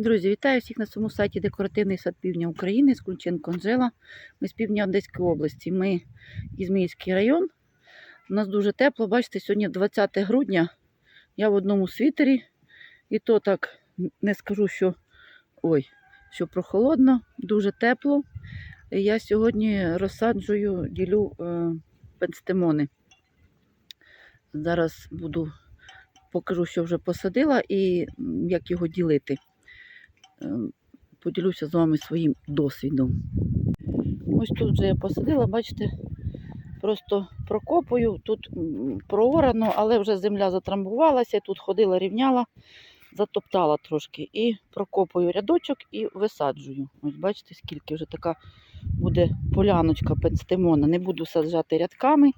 Друзі, вітаю всіх на своєму сайті Декоративний сад Півдня України з Кунченко Анжела. Ми з півдня Одеської області. Ми Ізміївський район. У нас дуже тепло. Бачите, сьогодні 20 грудня. Я в одному світері. І то так не скажу, що ой, що прохолодно, дуже тепло. Я сьогодні розсаджую, ділю е, пенстемони. Зараз буду покажу, що вже посадила і як його ділити. Е, Поділюся з вами своїм досвідом. Ось тут вже я посадила, бачите, просто прокопую. Тут проорано, але вже земля затрамбувалася, тут ходила, рівняла, затоптала трошки. І прокопую рядочок і висаджую. Ось бачите, скільки вже така буде поляночка пенстемона. Не буду саджати рядками,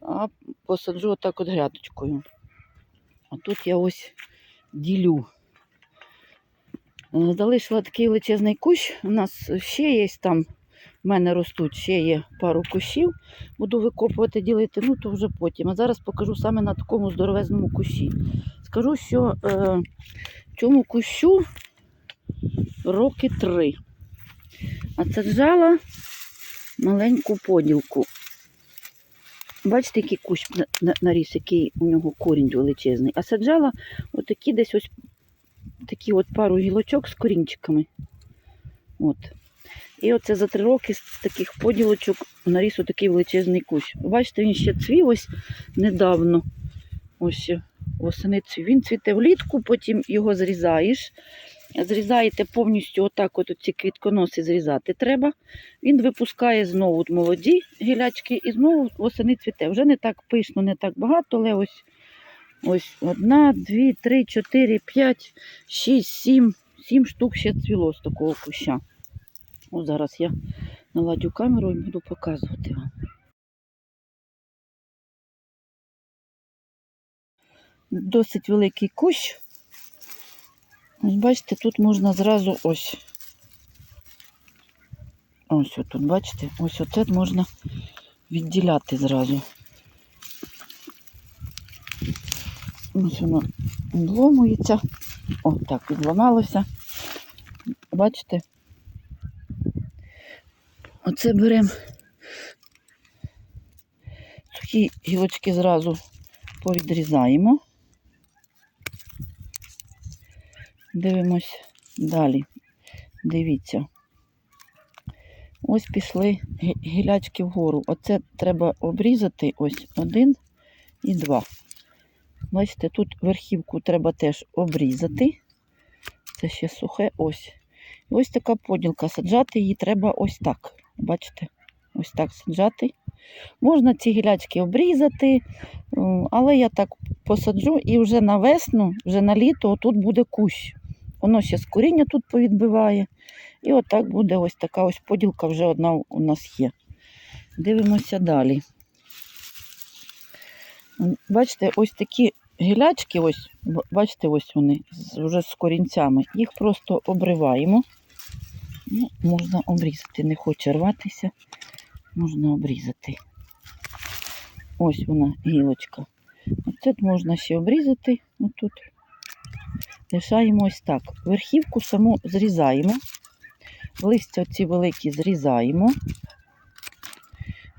а посаджу отак от грядочкою. А тут я ось ділю. Е, Залишила такий величезний кущ. У нас ще є там, в мене ростуть, ще є пару кущів. Буду викопувати, ділити, ну то вже потім. А зараз покажу саме на такому здоровезному кущі. Скажу, що е, цьому кущу роки три. А саджала маленьку поділку. Бачите, який кущ на- на- наріс, який у нього корінь величезний. А саджала отакі десь ось такі от пару гілочок з корінчиками. От. І оце за три роки з таких поділочок наріс отакий величезний кущ. Бачите, він ще цвів ось недавно. Ось восени цвів. Він цвіте влітку, потім його зрізаєш. Зрізаєте повністю отак от ці квітконоси зрізати треба. Він випускає знову молоді гілячки і знову восени цвіте. Вже не так пишно, не так багато, але ось Ось одна, дві, три, чотири, п'ять, шість, сім. Сім штук ще цвіло з такого куща. Ось зараз я наладю камеру і буду показувати вам. Досить великий кущ. Ось бачите, тут можна зразу ось. Ось отут, бачите, ось оце можна відділяти зразу. Ось воно відломується. О, так, відламалося. Бачите? Оце беремо сухі гілочки зразу повідрізаємо. Дивимось далі. Дивіться. Ось пішли гілячки вгору. Оце треба обрізати ось один і два. Бачите, тут верхівку треба теж обрізати. Це ще сухе ось. Ось така поділка. Саджати її треба ось так. Бачите? Ось так саджати. Можна ці гілячки обрізати, але я так посаджу і вже на весну, вже на літо тут буде кущ. Воно ще з коріння тут повідбиває. І отак буде ось така ось поділка вже одна у нас є. Дивимося далі. Бачите, ось такі гілячки, ось, бачите, ось вони вже з корінцями. Їх просто обриваємо. Ну, можна обрізати, не хоче рватися, можна обрізати. Ось вона гілочка. Оце можна ще обрізати. Отут. Лишаємо ось так. Верхівку саму зрізаємо. Листя ці великі зрізаємо.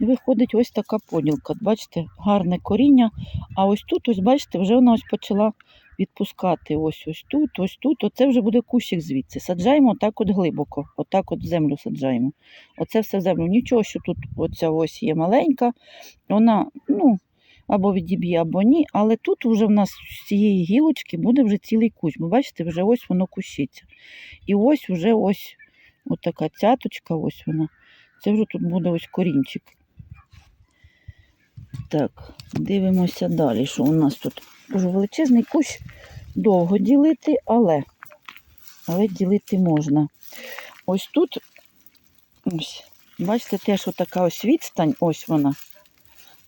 Виходить ось така поділка. Бачите, гарне коріння. А ось тут, ось бачите, вже вона ось почала відпускати. Ось ось тут, ось тут. Оце вже буде кущик звідси. Саджаємо отак от глибоко, отак от в землю саджаємо. Оце все в землю. Нічого, що тут оця ось є маленька, вона, ну, або відіб'є, або ні. Але тут вже в нас з цієї гілочки буде вже цілий кущ. Ви бачите, вже ось воно кущиться. І ось вже ось отака цяточка, ось вона. Це вже тут буде ось корінчик. Так, дивимося далі, що у нас тут дуже величезний кущ. Довго ділити, але, але ділити можна. Ось тут, ось, бачите, теж отака ось відстань, ось вона.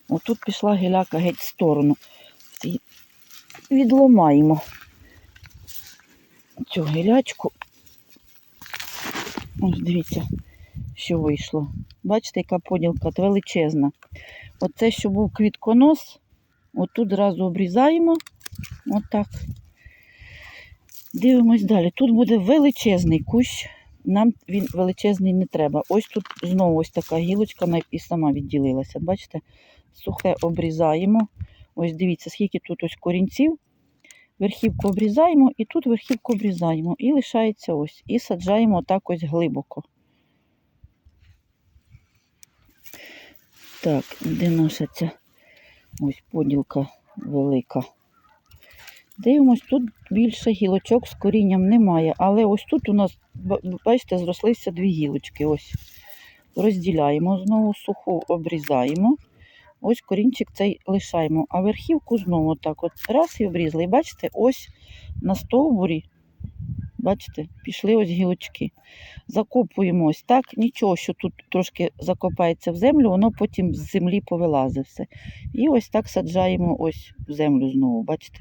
Отут пішла гіляка геть в сторону. Відломаємо цю гілячку. Ось дивіться, що вийшло. Бачите, яка поділка величезна. Оце, що був квітконос, отут зразу обрізаємо. Отак. Дивимось далі. Тут буде величезний кущ. Нам він величезний не треба. Ось тут знову ось така гілочка і сама відділилася. Бачите? Сухе обрізаємо. Ось дивіться, скільки тут ось корінців. Верхівку обрізаємо і тут верхівку обрізаємо. І лишається ось. І саджаємо отак ось глибоко. Так, де наша ця ось поділка велика. Дивимось, тут більше гілочок з корінням немає, але ось тут у нас, бачите, зрослися дві гілочки. Ось розділяємо знову, суху обрізаємо. Ось корінчик цей лишаємо, а верхівку знову так от раз і обрізали. І бачите, ось на стовбурі, бачите, пішли ось гілочки. Закопуємо ось так, нічого, що тут трошки закопається в землю, воно потім з землі повилазить все. І ось так саджаємо ось в землю знову, бачите?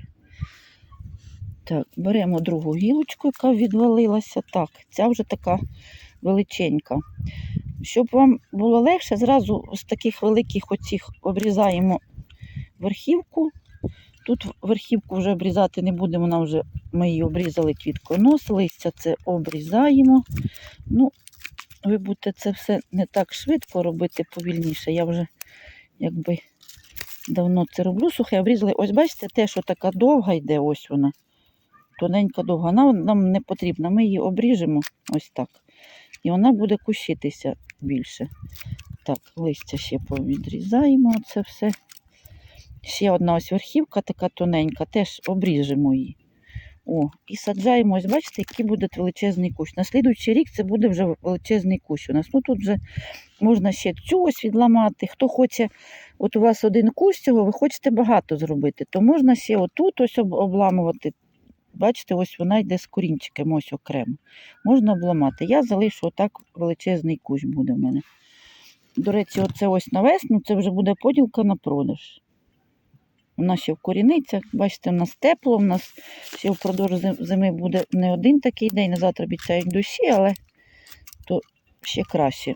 Так, беремо другу гілочку, яка відвалилася. Так, ця вже така величенька. Щоб вам було легше, зразу з таких великих оцих обрізаємо верхівку. Тут верхівку вже обрізати не будемо, вона вже ми її обрізали квітконос, листя це обрізаємо. Ну, ви будете це все не так швидко робити, повільніше. Я вже якби давно це роблю. Сухе обрізали. Ось бачите, те, що така довга йде, ось вона. Тоненька довга, вона нам не потрібна. Ми її обріжемо ось так. І вона буде кущитися більше. Так, листя ще повідрізаємо це все. Ще одна ось верхівка така тоненька, теж обріжемо її. О, і саджаємо, ось бачите, який буде величезний кущ. На слідуючий рік це буде вже величезний кущ у нас. Ну тут вже можна ще цю ось відламати. Хто хоче, от у вас один кущ цього, ви хочете багато зробити, то можна ще отут ось обламувати. Бачите, ось вона йде з корінчиком, ось окремо. Можна обламати. Я залишу отак величезний кущ буде в мене. До речі, оце ось на весну, це вже буде поділка на продаж. Вона ще вкоріниться. Бачите, у нас тепло, у нас ще впродовж зими буде не один такий день, на завтра обіцяють дощі, але то ще краще.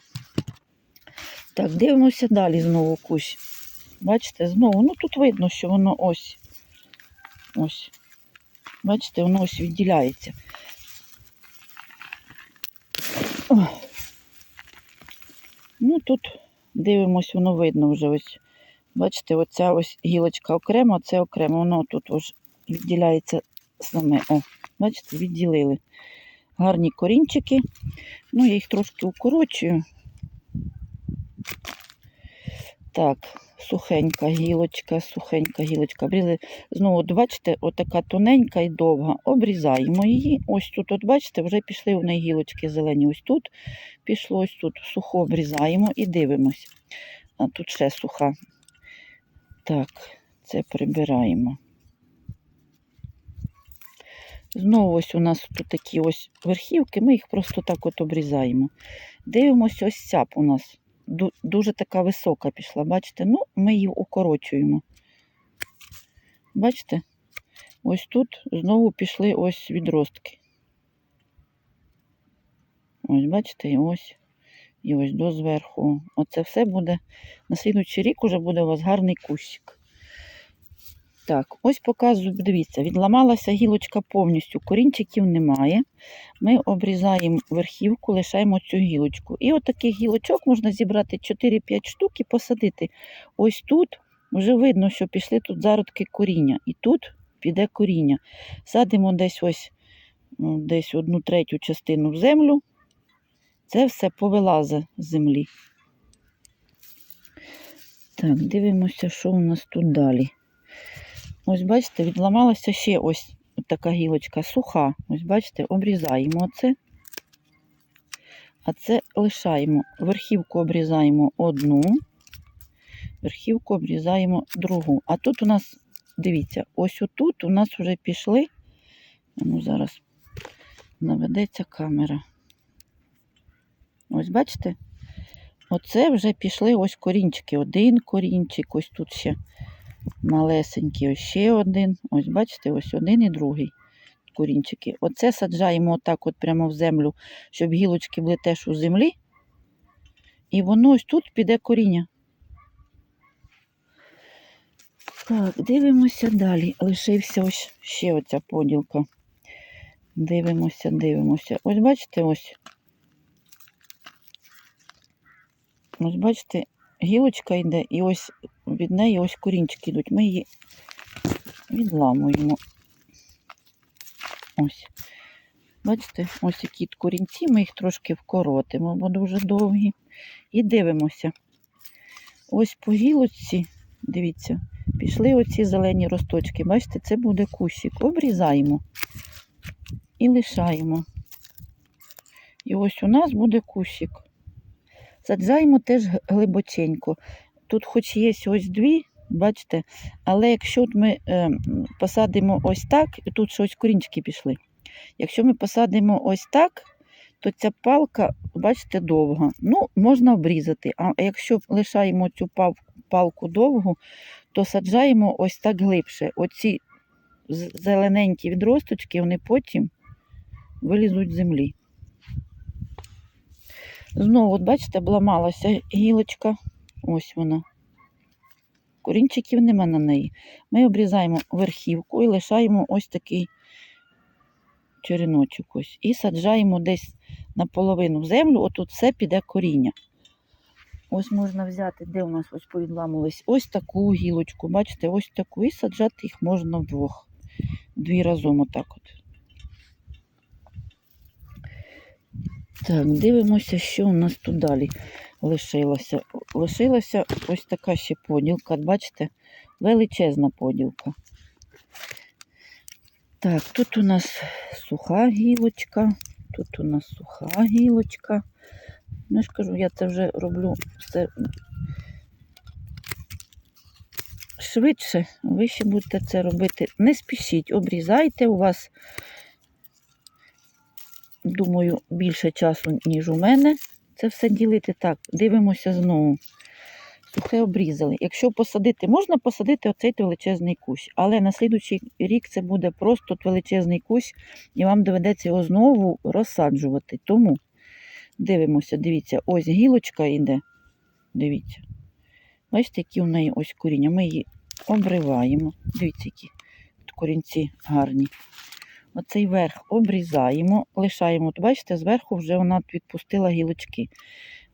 Так, дивимося далі знову кущ. Бачите, знову, ну тут видно, що воно ось. Ось. Бачите, воно ось відділяється. Ну тут дивимось, воно видно вже ось. Бачите, оця ось гілочка окремо, це окремо. Воно тут ось відділяється саме. О, бачите, відділили. Гарні корінчики. Ну, я їх трошки укорочую. Так, сухенька гілочка, сухенька гілочка. Обрізали. Знову, от бачите, отака тоненька і довга. Обрізаємо її. Ось тут, от бачите, вже пішли в неї гілочки зелені. Ось тут пішло, ось тут сухо обрізаємо і дивимось. А тут ще суха. Так, це прибираємо. Знову ось у нас тут такі ось верхівки, ми їх просто так от обрізаємо. Дивимося, ось ця у нас дуже така висока пішла, бачите? Ну, ми її укорочуємо. Бачите? Ось тут знову пішли ось відростки. Ось, бачите, ось, і ось до зверху. Оце все буде. На слідуючий рік уже буде у вас гарний кущик. Так, ось показую, дивіться, відламалася гілочка повністю, корінчиків немає. Ми обрізаємо верхівку, лишаємо цю гілочку. І от гілочок можна зібрати 4-5 штук і посадити. Ось тут вже видно, що пішли тут зародки коріння. І тут піде коріння. Садимо десь ось десь одну третю частину в землю. Це все повилазить з землі. Так, дивимося, що у нас тут далі. Ось бачите, відламалася ще ось така гілочка суха. Ось бачите, обрізаємо це. А це лишаємо. Верхівку обрізаємо одну, верхівку обрізаємо другу. А тут у нас, дивіться, ось отут у нас вже пішли. Ну, зараз наведеться камера. Ось бачите? Оце вже пішли ось корінчики. Один корінчик, ось тут ще малесенький, ось ще один. Ось бачите, ось один і другий корінчики. Оце саджаємо отак от прямо в землю, щоб гілочки були теж у землі. І воно ось тут піде коріння. Так, дивимося далі. Лишився ось ще оця поділка. Дивимося, дивимося. Ось бачите, ось. Ось бачите, гілочка йде, і ось від неї ось корінчики йдуть. Ми її відламуємо. Ось. Бачите, ось які корінці, ми їх трошки вкоротимо, бо дуже довгі. І дивимося. Ось по гілочці, дивіться, пішли оці зелені росточки. Бачите, це буде кущик. Обрізаємо і лишаємо. І ось у нас буде кущик. Саджаємо теж глибоченько. Тут хоч є ось дві, бачите, але якщо ми е, посадимо ось так, і тут щось корінчики пішли. Якщо ми посадимо ось так, то ця палка, бачите, довга. Ну, можна обрізати. А якщо лишаємо цю палку довгу, то саджаємо ось так глибше. Оці зелененькі відросточки, вони потім вилізуть з землі. Знову, от бачите, обламалася гілочка. Ось вона. Корінчиків нема на неї. Ми обрізаємо верхівку і лишаємо ось такий череночок ось. І саджаємо десь наполовину в землю, отут все піде коріння. Ось можна взяти, де у нас ось повідламувались, ось таку гілочку, бачите, ось таку, і саджати їх можна вдвох. Дві разом отак от. Так, дивимося, що у нас тут далі лишилося. Лишилася ось така ще поділка, бачите, величезна поділка. Так, тут у нас суха гілочка, тут у нас суха гілочка. Ну, я ж кажу, я це вже роблю все швидше. Ви ще будете це робити. Не спішіть, обрізайте. У вас, думаю, більше часу, ніж у мене. Це все ділити так. Дивимося знову. Сухе обрізали. Якщо посадити, можна посадити оцей величезний кущ, але на слідуючий рік це буде просто величезний кущ, і вам доведеться його знову розсаджувати. Тому дивимося, дивіться, ось гілочка йде. Дивіться. Бачите, які у неї ось коріння. Ми її обриваємо. Дивіться, які корінці гарні. Оцей верх обрізаємо, лишаємо. Бачите, зверху вже вона відпустила гілочки.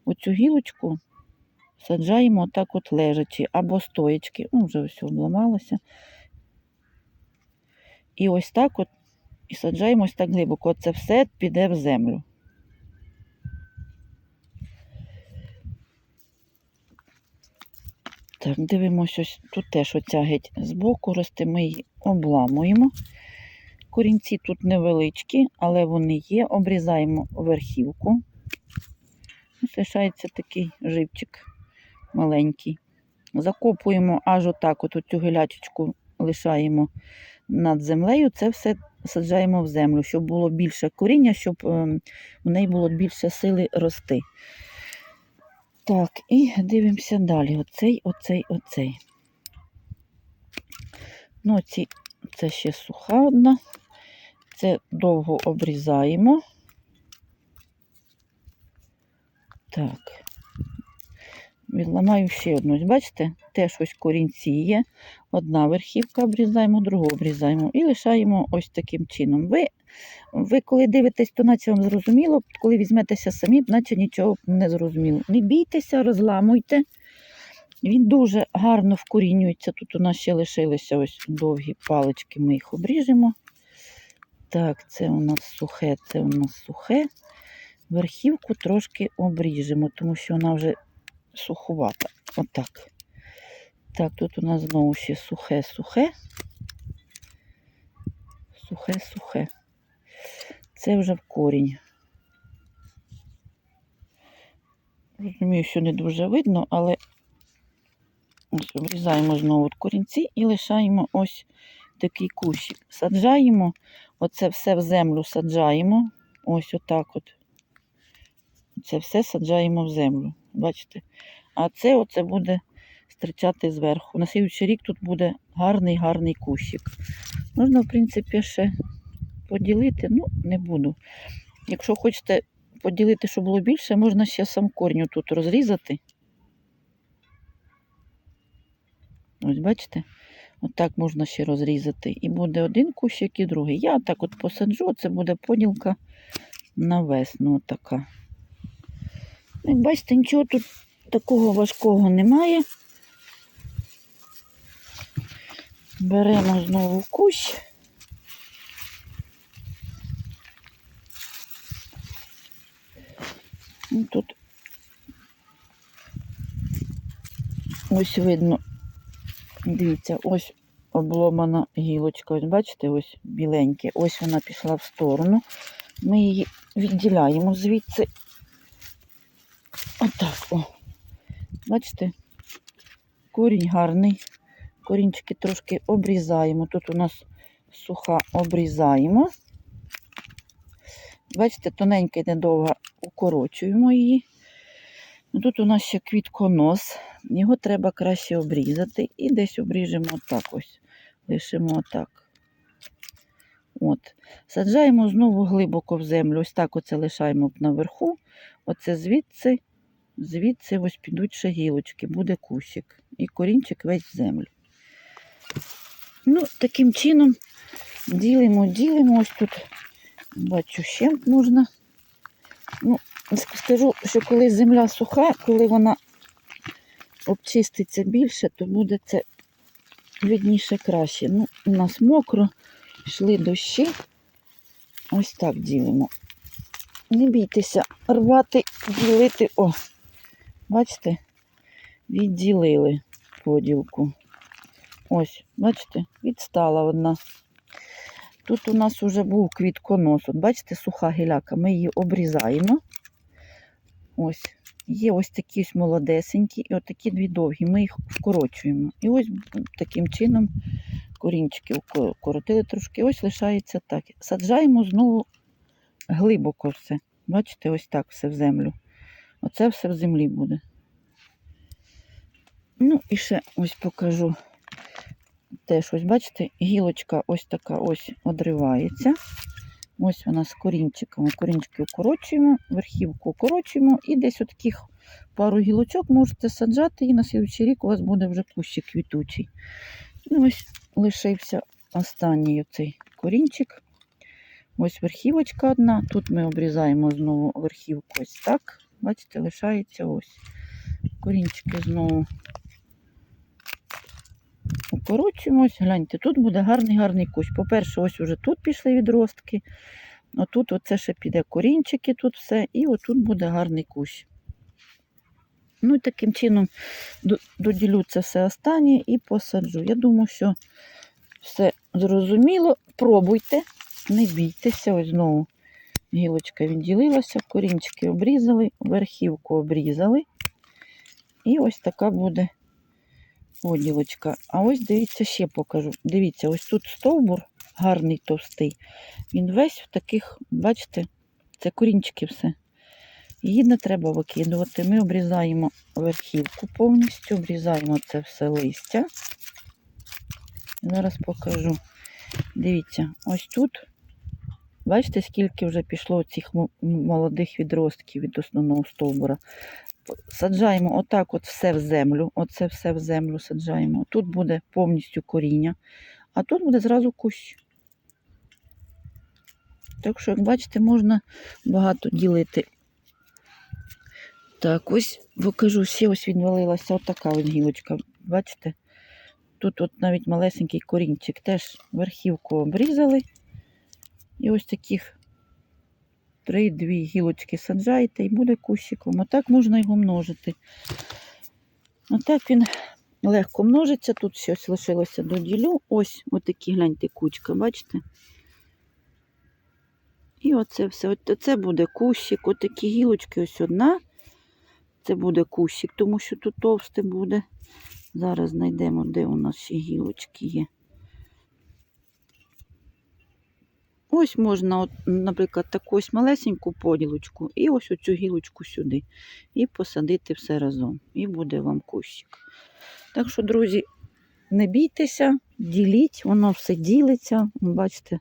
Оцю гілочку саджаємо отак от лежачи або стоячки. Ну, вже все обламалося. І ось так от і саджаємо ось так глибоко. Це все піде в землю. Так, дивимося, ось тут теж оця геть збоку росте, ми її обламуємо. Корінці тут невеличкі, але вони є. Обрізаємо верхівку. Лишається такий живчик маленький. Закопуємо аж отак, от цю гілячечку лишаємо над землею. Це все саджаємо в землю, щоб було більше коріння, щоб ем, в неї було більше сили рости. Так, і дивимося далі. Оцей, оцей, оцей. Ну, ці, це ще суха одна. Це довго обрізаємо. Так. Відламаю ще одну. Бачите, теж ось корінці є. Одна верхівка обрізаємо, другу обрізаємо і лишаємо ось таким чином. Ви, ви коли дивитесь, то наче вам зрозуміло, коли візьметеся самі, наче нічого не зрозуміло. Не бійтеся, розламуйте. Він дуже гарно вкорінюється. Тут у нас ще лишилися ось довгі палички, ми їх обріжемо. Так, це у нас сухе, це у нас сухе. Верхівку трошки обріжемо, тому що вона вже сухувата. Отак. Так, тут у нас знову ще сухе-сухе. Сухе-сухе. Це вже в корінь. Розумію, що не дуже видно, але ось обрізаємо знову корінці і лишаємо ось такий кущик. Саджаємо, оце все в землю саджаємо. Ось отак от. Це все саджаємо в землю. Бачите? А це оце буде стирчати зверху. На слідуючий рік тут буде гарний гарний кущик. Можна, в принципі, ще поділити, ну, не буду. Якщо хочете поділити, щоб було більше, можна ще сам корінь тут розрізати. Ось бачите? Отак можна ще розрізати. І буде один кущик і другий. Я так от посаджу, це буде поділка на весну. Отака. Як бачите, нічого тут такого важкого немає. Беремо знову кущ. Ну, Тут ось видно, дивіться, ось обломана гілочка. Ось бачите, ось біленьке. Ось вона пішла в сторону. Ми її відділяємо звідси. Отак, о. Бачите? Корінь гарний. Корінчики трошки обрізаємо. Тут у нас суха обрізаємо. Бачите, тоненька йде довга, укорочуємо її. Ну, Тут у нас ще квітконос. Його треба краще обрізати. І десь обріжемо отак ось. Лишимо отак. От. Саджаємо знову глибоко в землю. Ось так оце лишаємо наверху. Оце звідси, звідси ось підуть ще гілочки, буде кущик. І корінчик весь в землю. Ну, таким чином ділимо, ділимо. Ось тут бачу, ще можна. Ну, скажу, що коли земля суха, коли вона обчиститься більше, то буде це видніше краще. Ну, у нас мокро, йшли дощі. Ось так ділимо. Не бійтеся рвати, ділити. О, бачите, відділили поділку. Ось, бачите, відстала одна. Тут у нас вже був квітконос. От бачите, суха гіляка. Ми її обрізаємо. Ось. Є ось такі ось молодесенькі і отакі дві довгі. Ми їх вкорочуємо. І ось таким чином корінчики вкоротили трошки. Ось лишається так. Саджаємо знову глибоко все. Бачите, ось так все в землю. Оце все в землі буде. Ну, і ще ось покажу. Теж ось, бачите, гілочка ось така ось одривається. Ось вона з корінчиками. Корінчики укорочуємо, верхівку укорочуємо і десь таких пару гілочок можете саджати, і на слідчий рік у вас буде вже кущик квітучий. Ну, ось лишився останній оцей корінчик. Ось верхівочка одна. Тут ми обрізаємо знову верхівку ось так. Бачите, лишається ось. Корінчики знову укорочуємось. Гляньте, тут буде гарний гарний кущ. По-перше, ось уже тут пішли відростки. Отут оце ще піде корінчики, тут все, і отут буде гарний кущ. Ну і таким чином доділю це все останнє і посаджу. Я думаю, що все зрозуміло. Пробуйте, не бійтеся. Ось знову гілочка відділилася, корінчики обрізали, верхівку обрізали. І ось така буде поділочка. А ось дивіться, ще покажу. Дивіться, ось тут стовбур гарний товстий. Він весь в таких, бачите, це корінчики все. Її не треба викидувати. Ми обрізаємо верхівку повністю, обрізаємо це все листя. Зараз покажу. Дивіться, ось тут. Бачите, скільки вже пішло цих молодих відростків від основного стовбура. Саджаємо отак от все в землю. Оце все в землю саджаємо. Тут буде повністю коріння, а тут буде зразу кущ. Так що, як бачите, можна багато ділити. Так, ось покажу, ще ось відвалилася отака ось гілочка. Бачите? Тут от навіть малесенький корінчик. Теж верхівку обрізали. І ось таких три-дві гілочки саджаєте і буде кущиком. Отак можна його множити. Отак він легко множиться. Тут щось лишилося до ділю. Ось отакі, гляньте, кучка, бачите? І оце все. От це буде кущик. Отакі гілочки, ось одна. Це буде кущик, тому що тут товсте буде. Зараз знайдемо, де у нас ще гілочки є. Ось можна, от, наприклад, таку ось малесеньку поділочку і ось оцю гілочку сюди. І посадити все разом. І буде вам кущик. Так що, друзі, не бійтеся, діліть, воно все ділиться. Бачите,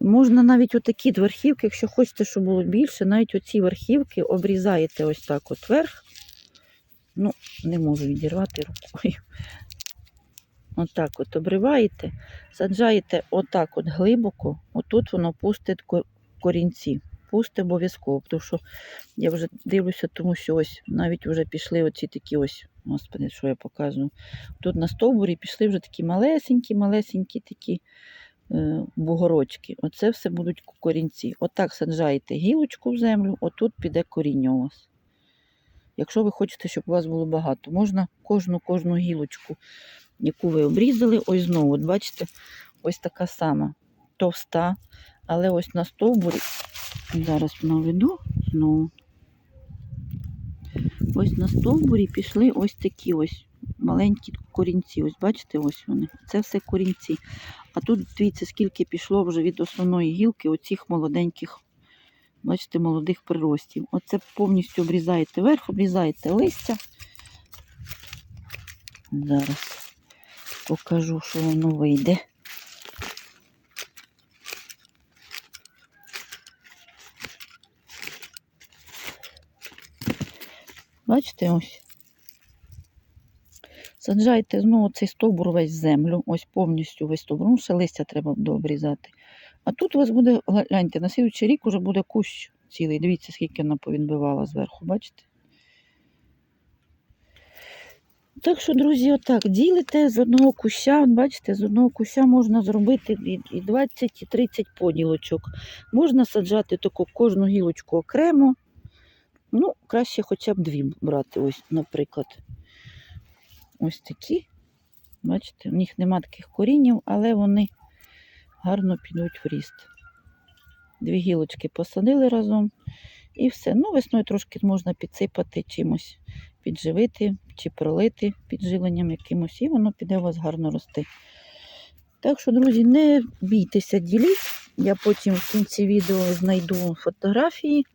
можна навіть отакі верхівки, якщо хочете, щоб було більше, навіть оці верхівки обрізаєте ось так от вверх. Ну, не можу відірвати рукою. Отак от обриваєте, саджаєте отак от глибоко, отут воно пустить корінці. Пусте обов'язково, тому що я вже дивлюся, тому що ось навіть вже пішли оці такі ось, господи, що я показую. Тут на стовбурі пішли вже такі малесенькі, малесенькі такі е, бугорочки. Оце все будуть корінці. Отак саджаєте гілочку в землю, отут піде коріння у вас. Якщо ви хочете, щоб у вас було багато, можна кожну кожну гілочку, яку ви обрізали, ось знову, от бачите, ось така сама товста, але ось на стовбурі, зараз наведу знову. Ось на стовбурі пішли ось такі ось маленькі корінці. Ось бачите, ось вони. Це все корінці. А тут дивіться, скільки пішло вже від основної гілки оцих молоденьких, бачите, молодих приростів. Оце повністю обрізаєте верх, обрізаєте листя. Зараз покажу, що воно вийде. Бачите, ось. Саджайте знову цей стовбур весь в землю, ось повністю весь стовбур. Ну, ще листя треба дообрізати. А тут у вас буде, гляньте, на слідчий рік уже буде кущ цілий. Дивіться, скільки вона повідбивала зверху, бачите? Так що, друзі, отак, ділите з одного куща, бачите, з одного куща можна зробити і і 20, і 30 поділочок. Можна саджати таку кожну гілочку окремо. Ну, краще хоча б дві брати, ось, наприклад. Ось такі. Бачите, в них нема таких корінів, але вони гарно підуть в ріст. Дві гілочки посадили разом і все. Ну, весною трошки можна підсипати чимось, підживити чи пролити підживленням якимось, і воно піде у вас гарно рости. Так що, друзі, не бійтеся, діліть. Я потім в кінці відео знайду фотографії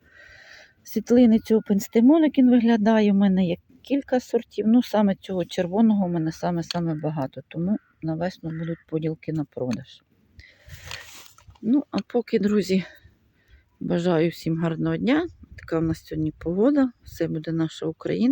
світлини цього пенстемону, як він виглядає. У мене є кілька сортів. Ну, саме цього червоного у мене саме-саме багато, тому на весну будуть поділки на продаж. Ну, а поки, друзі, бажаю всім гарного дня. Така в нас сьогодні погода. Все буде наша Україна.